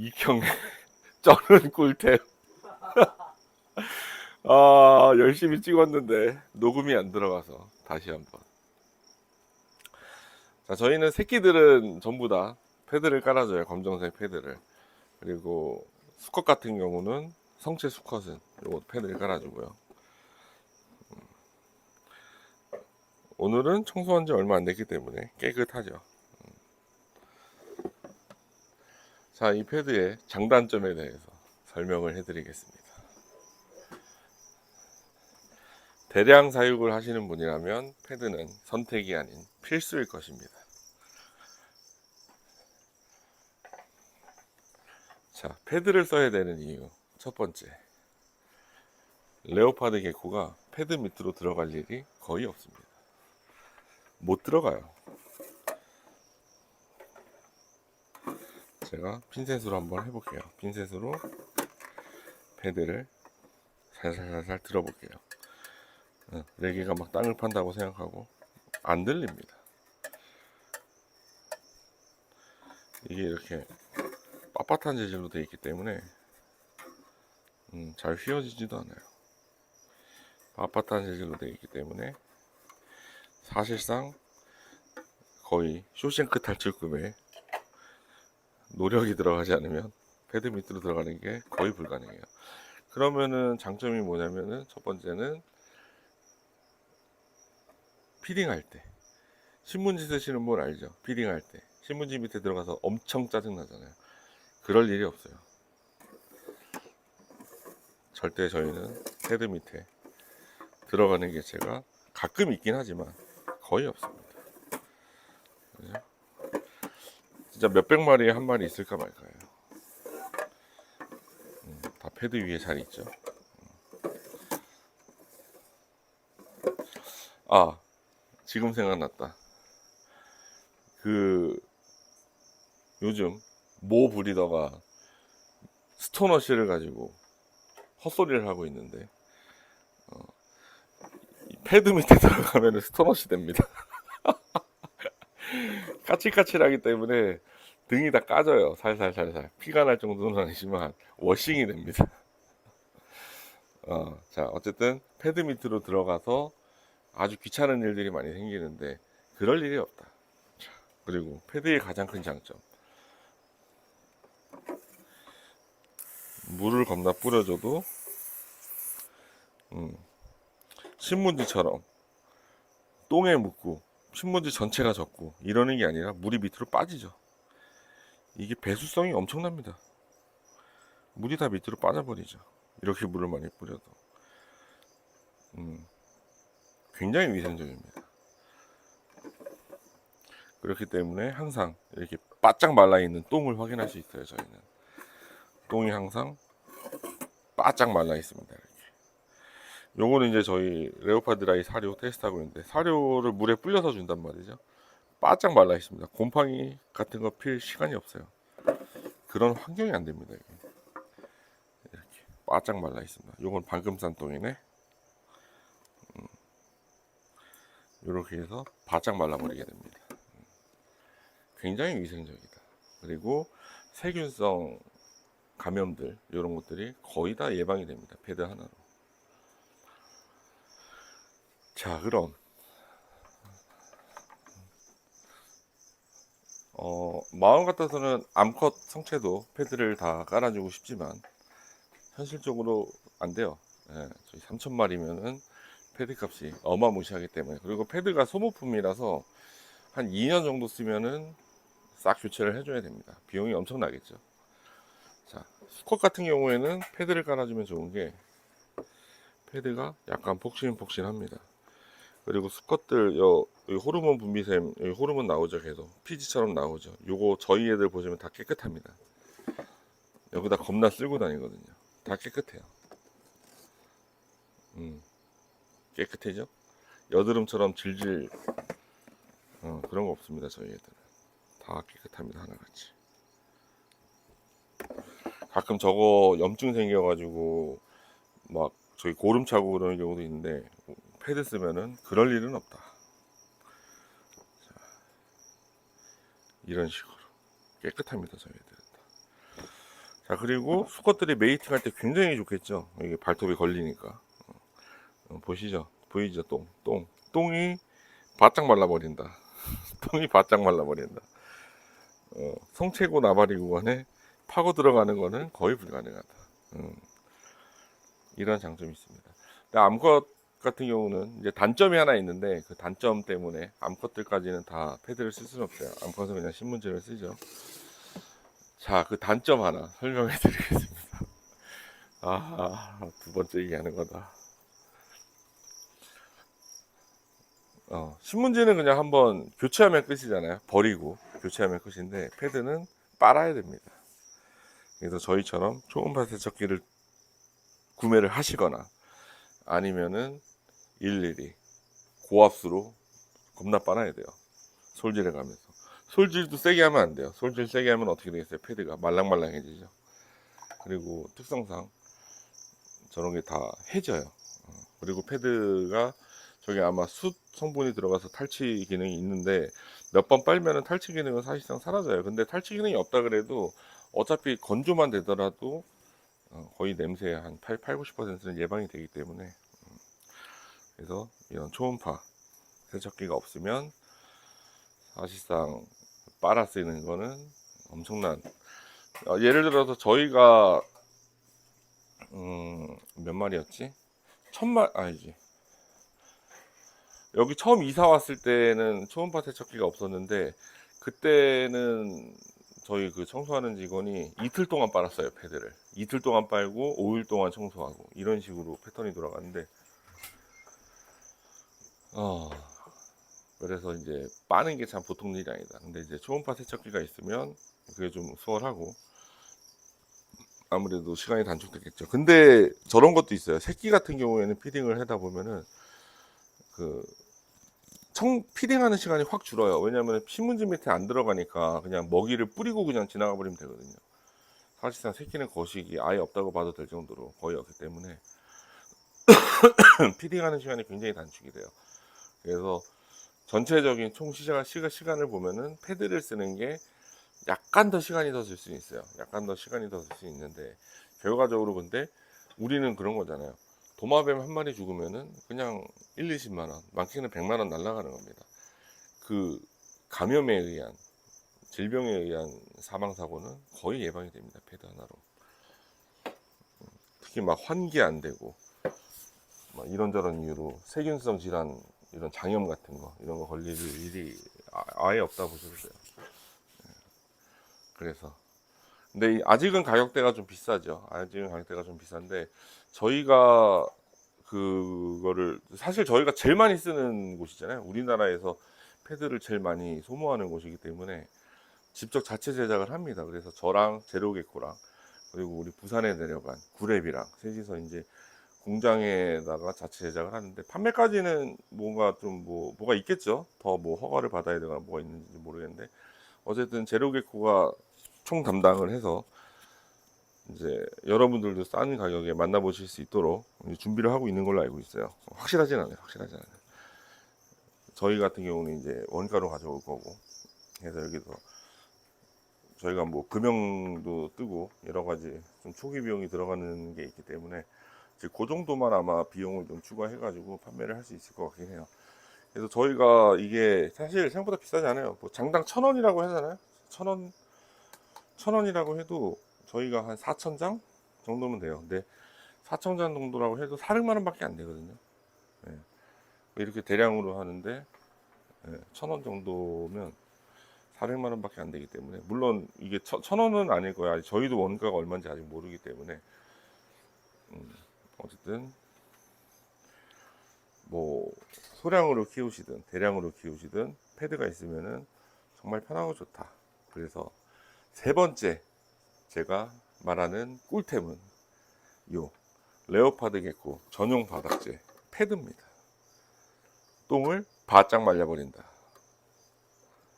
이경의 쩌는 꿀템. 아, 열심히 찍었는데 녹음이 안 들어가서 다시 한번. 자, 저희는 새끼들은 전부 다 패드를 깔아줘요. 검정색 패드를. 그리고 수컷 같은 경우는 성체 수컷은 요거 패드를 깔아주고요. 음. 오늘은 청소한 지 얼마 안 됐기 때문에 깨끗하죠. 자, 이 패드의 장단점에 대해서 설명을 해드리겠습니다. 대량 사육을 하시는 분이라면 패드는 선택이 아닌 필수일 것입니다. 자, 패드를 써야 되는 이유. 첫 번째. 레오파드 개코가 패드 밑으로 들어갈 일이 거의 없습니다. 못 들어가요. 제가 핀셋으로 한번 해볼게요. 핀셋으로 패드를 살살살살 들어볼게요. 어, 레게가 막 땅을 판다고 생각하고 안 들립니다. 이게 이렇게 빳빳한 재질로 되어 있기 때문에 음, 잘 휘어지지도 않아요. 빳빳한 재질로 되어 있기 때문에 사실상 거의 쇼생크 탈출급의 노력이 들어가지 않으면 패드 밑으로 들어가는 게 거의 불가능해요. 그러면은 장점이 뭐냐면은 첫 번째는 피딩할 때 신문지 쓰시는 분 알죠? 피딩할 때 신문지 밑에 들어가서 엄청 짜증 나잖아요. 그럴 일이 없어요. 절대 저희는 패드 밑에 들어가는 게 제가 가끔 있긴 하지만 거의 없습니다. 그죠? 진짜 몇백 마리에 한 마리 있을까 말까요. 음, 다 패드 위에 잘 있죠. 아, 지금 생각났다. 그 요즘 모 브리더가 스토너 씨를 가지고 헛소리를 하고 있는데 어, 이 패드 밑에 들어가면 스토너 씨 됩니다. 까칠까칠하기 때문에 등이 다 까져요. 살살살살 피가 날 정도는 아니지만 워싱이 됩니다. 어, 자 어쨌든 패드 밑으로 들어가서 아주 귀찮은 일들이 많이 생기는데 그럴 일이 없다. 자, 그리고 패드의 가장 큰 장점 물을 겁나 뿌려줘도 음, 신문지처럼 똥에 묻고 신문지 전체가 젖고 이러는 게 아니라 물이 밑으로 빠지죠. 이게 배수성이 엄청납니다. 물이 다 밑으로 빠져버리죠. 이렇게 물을 많이 뿌려도. 음, 굉장히 위생적입니다. 그렇기 때문에 항상 이렇게 바짝 말라있는 똥을 확인할 수 있어요, 저희는. 똥이 항상 바짝 말라 있습니다. 요거는 이제 저희 레오파드라이 사료 테스트하고 있는데 사료를 물에 불려서 준단 말이죠. 바짝 말라 있습니다. 곰팡이 같은 거 필 시간이 없어요. 그런 환경이 안 됩니다. 이렇게 바짝 말라 있습니다. 요건 방금 싼 똥이네. 음. 이렇게 해서 바짝 말라버리게 됩니다. 음. 굉장히 위생적이다. 그리고 세균성 감염들 이런 것들이 거의 다 예방이 됩니다. 패드 하나로. 자, 그럼 어, 마음 같아서는 암컷 성체도 패드를 다 깔아주고 싶지만 현실적으로 안 돼요. 예, 저희 3천 마리면은 패드 값이 어마무시하기 때문에 그리고 패드가 소모품이라서 한 2년 정도 쓰면은 싹 교체를 해줘야 됩니다. 비용이 엄청 나겠죠. 자, 수컷 같은 경우에는 패드를 깔아주면 좋은 게 패드가 약간 폭신폭신합니다. 그리고 수컷들 요, 요 호르몬 분비샘 호르몬 나오죠 계속 피지처럼 나오죠. 요거 저희 애들 보시면 다 깨끗합니다. 여기다 겁나 쓸고 다니거든요. 다 깨끗해요. 음, 깨끗해죠? 여드름처럼 질질 어, 그런 거 없습니다 저희 애들은 다 깨끗합니다 하나같이. 가끔 저거 염증 생겨가지고 막 저희 고름 차고 그러는 경우도 있는데 패드 쓰면은 그럴 일은 없다. 자, 이런 식으로 깨끗합니다 저희 애들은 다. 자 그리고 수컷들이 메이팅 할 때 굉장히 좋겠죠? 이게 발톱이 걸리니까. 어, 보시죠? 보이죠? 똥 똥. 똥이 바짝 말라버린다. 똥이 바짝 말라버린다. 어, 성체고 나발이 구간에 파고 들어가는 거는 거의 불가능하다. 음, 이런 장점이 있습니다. 암컷 같은 경우는 이제 단점이 하나 있는데 그 단점 때문에 암컷들까지는 다 패드를 쓸 수는 없어요 암컷은 그냥 신문지를 쓰죠 자, 그 단점 하나 설명해 드리겠습니다. 아, 두 번째 얘기하는 거다. 어, 신문지는 그냥 한번 교체하면 끝이잖아요. 버리고 교체하면 끝인데 패드는 빨아야 됩니다. 그래서 저희처럼 초음파 세척기를 구매를 하시거나 아니면은 일일이 고압수로 겁나 빨아야 돼요. 솔질해 가면서. 솔질도 세게 하면 안 돼요. 솔질 세게 하면 어떻게 되겠어요? 패드가 말랑말랑해지죠. 그리고 특성상 저런 게 다 해져요. 어, 그리고 패드가 저기 아마 숯 성분이 들어가서 탈취 기능이 있는데 몇 번 빨면은 탈취 기능은 사실상 사라져요. 근데 탈취 기능이 없다 그래도 어차피 건조만 되더라도 어, 거의 냄새 한 8, 8 90%는 예방이 되기 때문에 음, 그래서 이런 초음파 세척기가 없으면 사실상 빨아 쓰이는 거는 엄청난 어, 예를 들어서 저희가 음, 몇 마리였지? 천마 아니지 여기 처음 이사 왔을 때는 초음파 세척기가 없었는데 그때는 저희 그 청소하는 직원이 이틀 동안 빨았어요 패드를 이틀 동안 빨고 5일 동안 청소하고 이런 식으로 패턴이 돌아갔는데 어, 그래서 이제 빠는 게 참 보통 일이 아니다. 근데 이제 초음파 세척기가 있으면 그게 좀 수월하고 아무래도 시간이 단축되겠죠. 근데 저런 것도 있어요. 새끼 같은 경우에는 피딩을 하다 보면은 그 청, 피딩하는 시간이 확 줄어요. 왜냐면 신문지 밑에 안 들어가니까 그냥 먹이를 뿌리고 그냥 지나가 버리면 되거든요. 사실상 새끼는 거식이 아예 없다고 봐도 될 정도로 거의 없기 때문에 피딩하는 시간이 굉장히 단축이 돼요. 그래서 전체적인 총 시작 시간을 보면은 패드를 쓰는 게 약간 더 시간이 더 들 수 있어요. 약간 더 시간이 더 들 수 있는데 결과적으로 근데 우리는 그런 거잖아요. 도마뱀 한 마리 죽으면은 그냥 1, 20만 원, 많게는 100만 원 날라가는 겁니다. 그 감염에 의한 질병에 의한 사망 사고는 거의 예방이 됩니다. 패드 하나로. 특히 막 환기 안 되고 막 이런저런 이유로 세균성 질환 이런 장염 같은 거 이런 거 걸릴 일이 아, 예 없다 보셔도 돼요. 예. 그래서 근데 이- 아직은 가격대가 좀 비싸죠. 아직은 가격대가 좀 비싼데 저희가 그거를 사실 저희가 제일 많이 쓰는 곳이잖아요. 우리나라에서 패드를 제일 많이 소모하는 곳이기 때문에 직접 자체 제작을 합니다. 그래서 저랑 제로게코랑 그리고 우리 부산에 내려간 구랩이랑 셋이서 이제 공장에다가 자체 제작을 하는데 판매까지는 뭔가 좀 뭐 뭐가 있겠죠. 더 뭐 허가를 받아야 되거나 뭐가 있는지 모르겠는데 어쨌든 제로게코가 총 담당을 해서 이제 여러분들도 싼 가격에 만나보실 수 있도록 준비를 하고 있는 걸로 알고 있어요. 확실하진 않아요. 확실하진 않아요. 저희 같은 경우는 이제 원가로 가져올 거고 그래서 여기서 저희가 뭐 금형도 뜨고 여러 가지 좀 초기 비용이 들어가는 게 있기 때문에 그 정도만 아마 비용을 좀 추가해가지고 판매를 할 수 있을 것 같긴 해요. 그래서 저희가 이게 사실 생각보다 비싸지 않아요. 뭐 장당 천 원이라고 하잖아요. 천 원, 천 원이라고 해도 저희가 한 4천 장 정도면 돼요. 근데 4천 장 정도라고 해도 400만 원밖에 안 되거든요. 예. 이렇게 대량으로 하는데 예, 천원 정도면 400만 원밖에 안 되기 때문에 물론 이게 천, 천 원은 아닐. 아직 저희도 원가가 얼마인지 아직 모르기 때문에 음, 어쨌든 뭐 소량으로 키우시든 대량으로 키우시든 패드가 있으면은 정말 편하고 좋다. 그래서 세 번째 제가 말하는 꿀템은 요 레오파드 개코 전용 바닥재 패드입니다. 똥을 바짝 말려버린다.